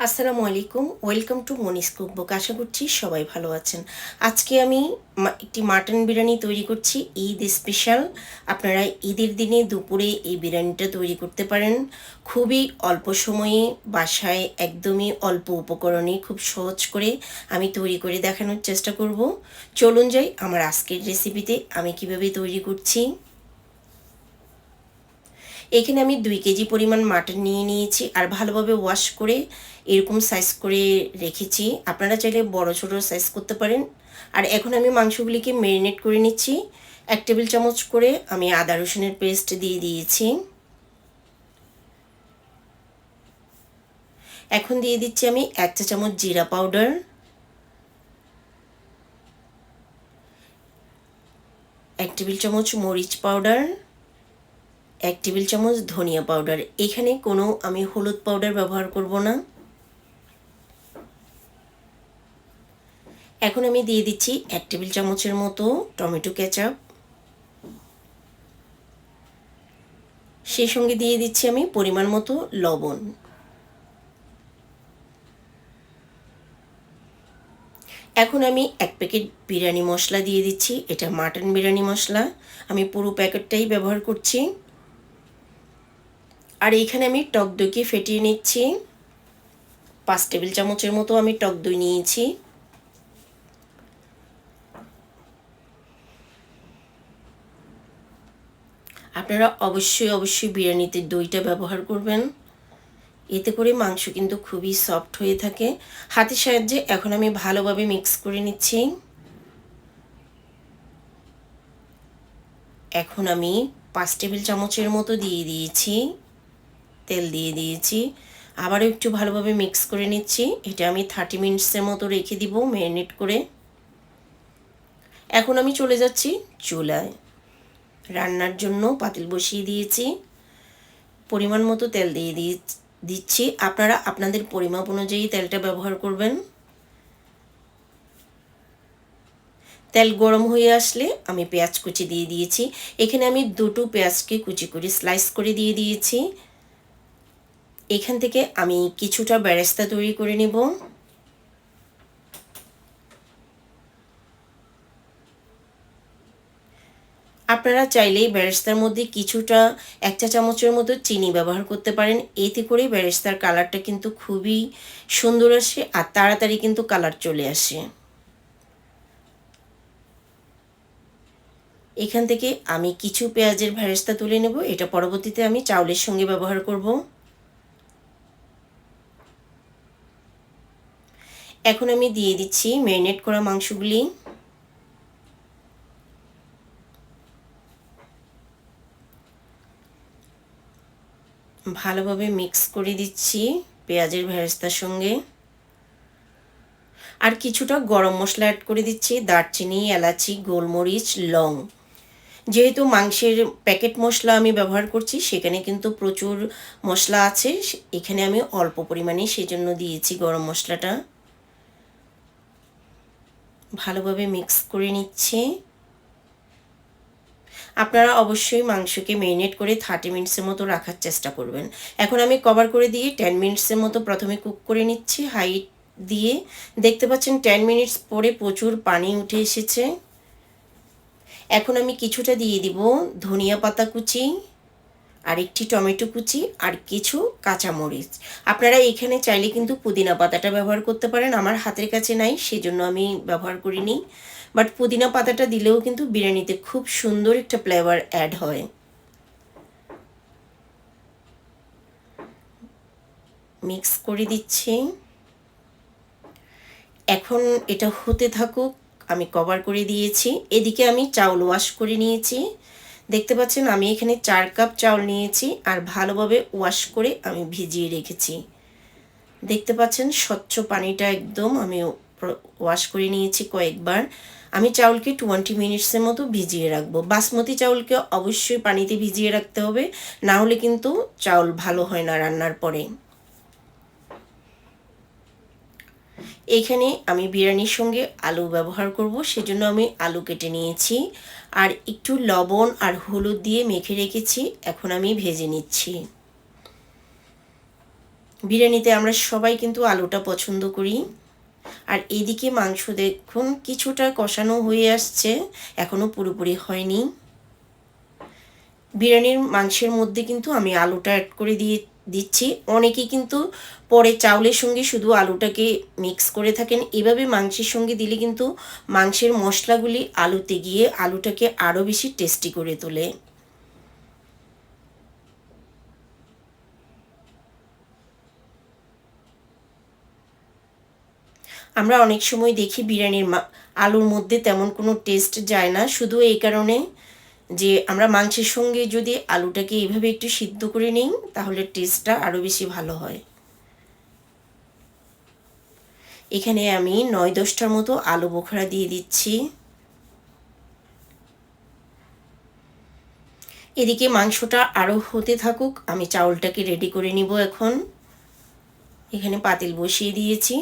আসসালামু আলাইকুম, welcome to Moni's cookbook. আশা করছি সবাই ভালো আছেন। আজকে আমি একটি মাটন বিরিয়ানি তৈরি করছি, ঈদ স্পেশাল। আপনারা ঈদের দিনে দুপুরে এই বিরিয়ানিটা তৈরি করতে পারেন। খুবই অল্প সময়ে, বাসায় একদমই অল্প উপকরণে, খুব সহজ করে আমি তৈরি করে দেখানোর চেষ্টা করব। চলুন যাই আমার আজকের রেসিপিতে আমি কীভাবে তৈরি করছি। এখানে আমি দুই কেজি পরিমাণ মাটন নিয়ে নিয়েছি আর ভালোভাবে ওয়াশ করে এরকম সাইজ করে রেখেছি। আপনারা চাইলে বড়, ছোট সাইজ করতে পারেন। আর এখন আমি মাংসগুলিকে ম্যারিনেট করে নিচ্ছি। এক টেবিল চামচ করে আমি আদা রসুনের পেস্ট দিয়ে দিয়েছি। এখন দিয়ে দিচ্ছি আমি এক চা চামচ জিরা পাউডার এক টেবিল চামচ মরিচ পাউডার এক টেবিল চামচ ধনিয়া পাউডার। এখানে কোনো আমি হলুদ পাউডার ব্যবহার করব না। এখন আমি দিয়ে দিচ্ছি এক টেবিল চামচের মতো টমেটো কেচাপ। সেই সঙ্গে দিয়ে দিচ্ছি আমি পরিমাণ মতো লবণ। এখন আমি এক প্যাকেট বিরিয়ানি মশলা দিয়ে দিচ্ছি। এটা মাটন বিরিয়ানি মশলা। আমি পুরো প্যাকেটটাই ব্যবহার করছি। আর এইখানে আমি টক দইকে ফেটিয়ে নিচ্ছি। পাঁচ টেবিল চামচের মতো আমি টক দই নিয়েছি। আপনারা অবশ্যই অবশ্যই বিরিয়ানিতে দইটা ব্যবহার করবেন। এতে করে মাংস কিন্তু খুবই সফট হয়ে থাকে। হাতের সাহায্যে এখন আমি ভালোভাবে মিক্স করে নিচ্ছি। এখন আমি পাঁচ টেবিল চামচের মতো দিয়ে দিয়েছি। তেল দিয়ে দিয়েছি। আবারও একটু ভালোভাবে মিক্স করে নিচ্ছি। এটা আমি থার্টি মিনিটসের মতো রেখে দিব ম্যারিনেট করে। এখন আমি চলে যাচ্ছি চুলায়। রান্নার জন্য পাতিল বসিয়ে দিয়েছি। পরিমাণ মতো তেল দিয়ে দিয়ে দিচ্ছি। আপনারা আপনাদের পরিমাপ অনুযায়ী তেলটা ব্যবহার করবেন। তেল গরম হয়ে আসলে আমি পেঁয়াজ কুচি দিয়ে দিয়েছি। এখানে আমি দুটো পেঁয়াজকে কুচি করে স্লাইস করে দিয়ে দিয়েছি। এখান থেকে আমি কিছুটা ব্যারেস্তা তৈরি করে নেব। আপনারা চাইলেই ব্যারেস্তার মধ্যে কিছুটা এক চা চামচের মতো চিনি ব্যবহার করতে পারেন। এতে করে ব্যারেস্তার কালারটা কিন্তু খুবই সুন্দর আসে আর তাড়াতাড়ি কিন্তু কালার চলে আসে। এখান থেকে আমি কিছু পেঁয়াজের ভ্যারেস্তা তুলে নেব। এটা পরবর্তীতে আমি চাউলের সঙ্গে ব্যবহার করব। এখন আমি দিয়ে দিচ্ছি ম্যারিনেট করা মাংসগুলি। ভালোভাবে মিক্স করে দিচ্ছি পেঁয়াজের ভেরেস্তার সঙ্গে। আর কিছুটা গরম মশলা অ্যাড করে দিচ্ছি দারচিনি, এলাচি, গোলমরিচ, লং। যেহেতু মাংসের প্যাকেট মশলা আমি ব্যবহার করছি, সেখানে কিন্তু প্রচুর মশলা আছে। এখানে আমি অল্প পরিমাণে সেজন্য দিয়েছি গরম মশলাটা। ভালোভাবে মিক্স করে নিচ্ছি। আপনারা অবশ্যই মাংসকে মেরিনেট করে থার্টি মিনিটসের মতো রাখার চেষ্টা করবেন। এখন আমি কভার করে দিয়ে টেন মিনিটসের মতো প্রথমে কুক করে নিচ্ছি হাইট দিয়ে। দেখতে পাচ্ছেন টেন মিনিটস পরে প্রচুর পানি উঠে এসেছে। এখন আমি কিছুটা দিয়ে দিব ধনিয়া পাতা কুচি। আর একটি টমেটো কুচি আর কিছু কাঁচামরিচ। আপনারা এখানে চাইলে কিন্তু পুদিনা পাতাটা ব্যবহার করতে পারেন। আমার হাতের কাছে নাই, সেজন্য আমি ব্যবহার করিনি। বাট পুদিনা পাতাটা দিলেও কিন্তু বিরিয়ানিতে খুব সুন্দর একটা ফ্লেভার অ্যাড হয়। মিক্স করে দিচ্ছি। এখন এটা হতে থাকুক, আমি কভার করে দিয়েছি। এদিকে আমি চাউল ওয়াশ করে নিয়েছি। দেখতে পাচ্ছেন, আমি এখানে চার কাপ চাউল নিয়েছি আর ভালোভাবে ওয়াশ করে আমি ভিজিয়ে রেখেছি। দেখতে পাচ্ছেন, স্বচ্ছ পানিটা একদম আমি ওয়াশ করে নিয়েছি কয়েকবার। আমি চাউলকে টোয়েন্টি মিনিটসের মতো ভিজিয়ে রাখব। বাসমতি চাউলকে অবশ্যই পানিতে ভিজিয়ে রাখতে হবে, না হলে কিন্তু চাউল ভালো হয় না রান্নার পরে। এখানে আমি বিরিয়ানির সঙ্গে আলু ব্যবহার করব, সেজন্য আমি আলু কেটে নিয়েছি। আর একটু লবণ আর হলুদ দিয়ে মেখে রেখেছি, এখন আমি ভেজে নিচ্ছি। বিরিয়ানিতে আমরা সবাই কিন্তু আলুটা পছন্দ করি। আর এদিকে মাংস দেখুন, কিছুটা কষানো হয়ে আসছে এখনও পুরোপুরি হয়নি। বিরিয়ানির মাংসের মধ্যে কিন্তু আমি আলুটা অ্যাড করে দিয়ে দিচ্ছি। অনেকে কিন্তু পরে চাউলের সঙ্গে শুধু আলুটাকে মিক্স করে থাকেন। এভাবে মাংসের সঙ্গে দিলে কিন্তু মাংসের মশলাগুলি আলুতে গিয়ে আলুটাকে আরও বেশি টেস্টি করে তোলে। আমরা অনেক সময় দেখি বিরিয়ানির আলুর মধ্যে তেমন কোনো টেস্ট যায় না। শুধু এই কারণে যে আমরা মাংসের সঙ্গে যদি আলুটাকে এইভাবে একটু সিদ্ধ করে নিই, তাহলে টেস্টটা আরও বেশি ভালো হয়। এখানে আমি নয় দশটার মতো আলু বোখরা দিয়ে দিচ্ছি। এদিকে মাংসটা আরও হতে থাকুক, আমি চাউলটাকে রেডি করে নিব এখন। এখানে পাতিল বসিয়ে দিয়েছি।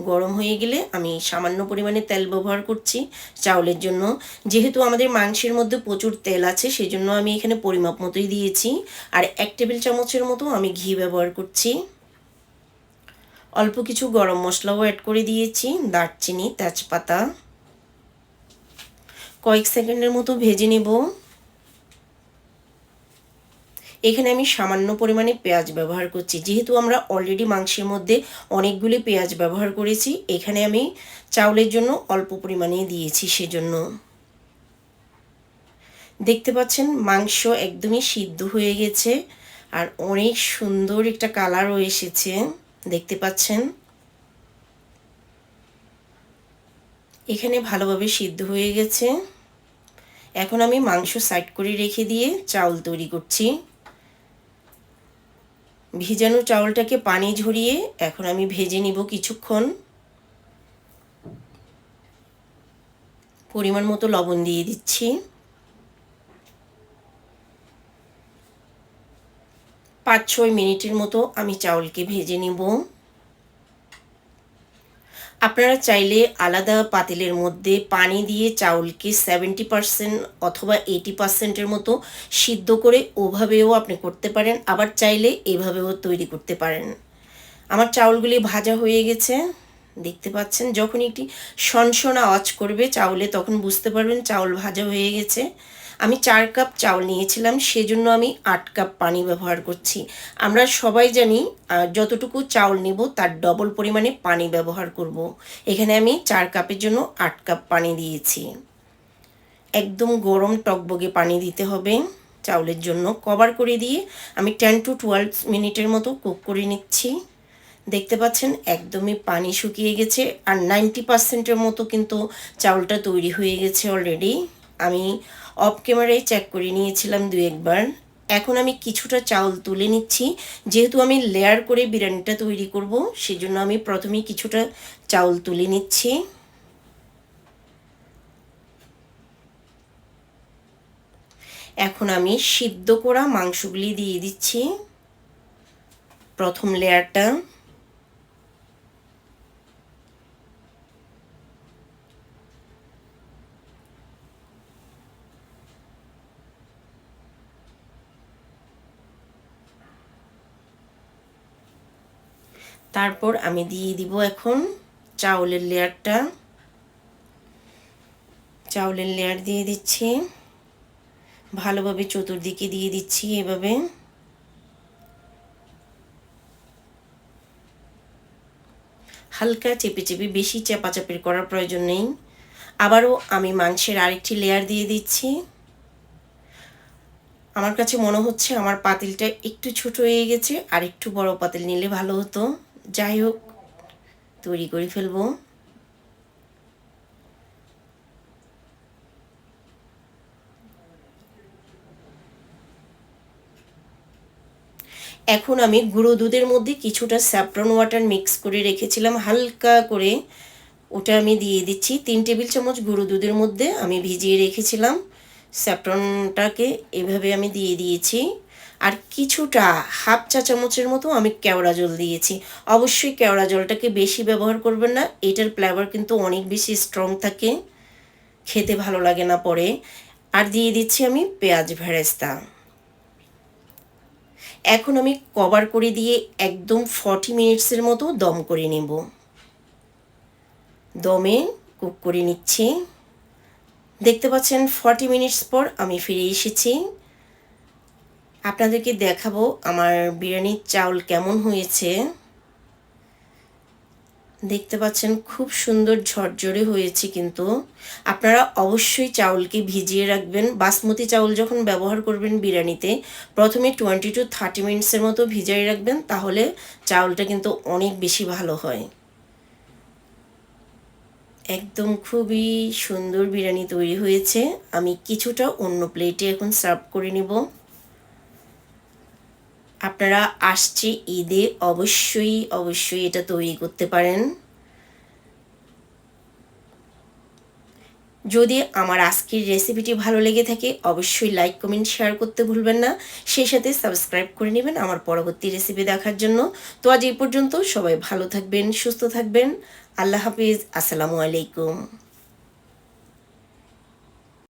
গরম হয়ে গেলে আমি সামান্য পরিমাণে তেল ব্যবহার করছি। চাউলের জন্য। যেহেতু আমাদের মাংসের মধ্যে প্রচুর তেল আছে সেই জন্য আমি এখানে পরিমাপ মতোই দিয়েছি। আর এক টেবিল চামচের মতো আমি ঘি ব্যবহার করছি। অল্প কিছু গরম মশলাও অ্যাড করে দিয়েছি। দারচিনি, তেজপাতা। কয়েক সেকেন্ডের মতো ভেজে নেব। এখানে আমি সামান্য পরিমাণে পেঁয়াজ ব্যবহার করছি। যেহেতু আমরা অলরেডি মাংসের মধ্যে অনেকগুলি পেঁয়াজ ব্যবহার করেছি, এখানে আমি চাউলের জন্য অল্প পরিমাণে দিয়েছি সেজন্য। দেখতে পাচ্ছেন, মাংস একদমই সিদ্ধ হয়ে গেছে আর অনেক সুন্দর একটা কালারও এসেছে। দেখতে পাচ্ছেন? এখানে ভালোভাবে সিদ্ধ হয়ে গেছে। এখন আমি মাংস সাইড করে রেখে দিয়ে চাউল তৈরি করছি। ভিজানো চাউলটাকে পানি ঝরিয়ে এখন আমি ভেজে নিব কিছুক্ষণ। পরিমাণ মতো লবণ দিয়ে দিচ্ছি। পাঁচ ছয় মিনিটের মতো আমি চাউলকে ভেজে নিব। আপনারা চাইলে আলাদা পাতিলের মধ্যে পানি দিয়ে চাউলকে সেভেন্টি পারসেন্ট অথবা এইটি পারসেন্টের মতো সিদ্ধ করে ওভাবেও আপনি করতে পারেন। আবার চাইলে এভাবেও তৈরি করতে পারেন। আমার চাউলগুলি ভাজা হয়ে গেছে। দেখতে পাচ্ছেন যখন একটি সনসন আওয়াজ করবে চাউলে, তখন বুঝতে পারবেন চাউল ভাজা হয়ে গেছে। আমি চার কাপ চাউল নিয়েছিলাম, সেজন্য আমি আট কাপ পানি ব্যবহার করছি। আমরা সবাই জানি যতটুকু চাউল নিব তার ডবল পরিমাণে পানি ব্যবহার করব। এখানে আমি চার কাপের জন্য আট কাপ পানি দিয়েছি। একদম গরম টকবগে পানি দিতে হবে চাউলের জন্য। কভার করে দিয়ে আমি টেন টু টুয়েলভ মিনিটের মতো কুক করে নিচ্ছি। দেখতে পাচ্ছেন, একদমই পানি শুকিয়ে গেছে আর নাইনটি পার্সেন্টের মতো কিন্তু চাউলটা তৈরি হয়ে গেছে অলরেডি। আমি অফ ক্যামেরায় চেক করে নিয়েছিলাম দু একবার। এখন আমি কিছুটা চাউল তুলে নিচ্ছি। যেহেতু আমি লেয়ার করে বিরিয়ানিটা তৈরি করব, সেজন্য আমি প্রথমেই কিছুটা চাউল তুলে নিচ্ছি। এখন আমি সিদ্ধ করা মাংসগুলি দিয়ে দিচ্ছি। প্রথম লেয়ারটা তারপর আমি দিয়ে দিব এখন চাউলের লেয়ারটা। চাউলের লেয়ার দিয়ে দিচ্ছি। ভালোভাবে চতুর্দিকে দিয়ে দিচ্ছি এভাবে। হালকা চেপে চেপে বেশি চাপাচাপির করার প্রয়োজন নেই। আবারও আমি মাংসের আরেকটি লেয়ার দিয়ে দিচ্ছি। আমার কাছে মনে হচ্ছে আমার পাতিলটা একটু ছোট হয়ে গেছে আর একটু বড় পাতিল নিলে ভালো হতো। যাই হোক তৈরি করে ফেলব। এখন আমি গুঁড়ো দুধের মধ্যে কিছুটা স্যাপ্রন ওয়াটার মিক্স করে রেখেছিলাম, হালকা করে। ওটা আমি দিয়ে দিচ্ছি। তিন টেবিল চামচ গুঁড়ো দুধের মধ্যে আমি ভিজিয়ে রেখেছিলাম। স্যাপ্রনটাকে এভাবে আমি দিয়ে দিয়েছি। আর কিছুটা হাফ চা চামচের মতো আমি কেওড়া জল দিয়েছি। অবশ্যই কেওড়া জলটাকে বেশি ব্যবহার করবেন না, এটার ফ্লেভার কিন্তু অনেক বেশি স্ট্রং থাকে, খেতে ভালো লাগে না পরে। আর দিয়ে দিচ্ছি আমি পেঁয়াজ ভেরেস্তা। এখন আমি কভার করে দিয়ে একদম ফর্টি মিনিটসের মতো দম করে নেব। দমে কুক করে নিচ্ছি। দেখতে পাচ্ছেন ফর্টি মিনিটস পর আমি ফিরে এসেছি। আপনাদেরকে দেখাবো আমার বিরিয়ানির চাউল কেমন হয়েছে। দেখতে পাচ্ছেন খুব সুন্দর ঝরঝরে হয়েছে কিন্তু। আপনারা অবশ্যই চাউলকে ভিজিয়ে রাখবেন। বাসমতি চাউল যখন ব্যবহার করবেন বিরিয়ানিতে, প্রথমে টোয়েন্টি টু থার্টি মিনিটসের মতো ভিজিয়ে রাখবেন, তাহলে চাউলটা কিন্তু অনেক বেশি ভালো হয়। একদম খুবই সুন্দর বিরিয়ানি তৈরি হয়েছে। আমি কিছুটা অন্য প্লেটে এখন সার্ভ করে নেব। আপনারা আসছে ঈদে অবশ্যই অবশ্যই এটা তৈরি করতে পারেন। যদি আমার আজকের রেসিপিটি ভালো লেগে থাকে, অবশ্যই লাইক কমেন্ট শেয়ার করতে ভুলবেন না। সেই সাথে সাবস্ক্রাইব করে নেবেন আমার পরবর্তী রেসিপি দেখার জন্য। তো আজ এই পর্যন্ত সবাই ভালো থাকবেন, সুস্থ থাকবেন। আল্লাহ হাফিজ, আসসালামু আলাইকুম।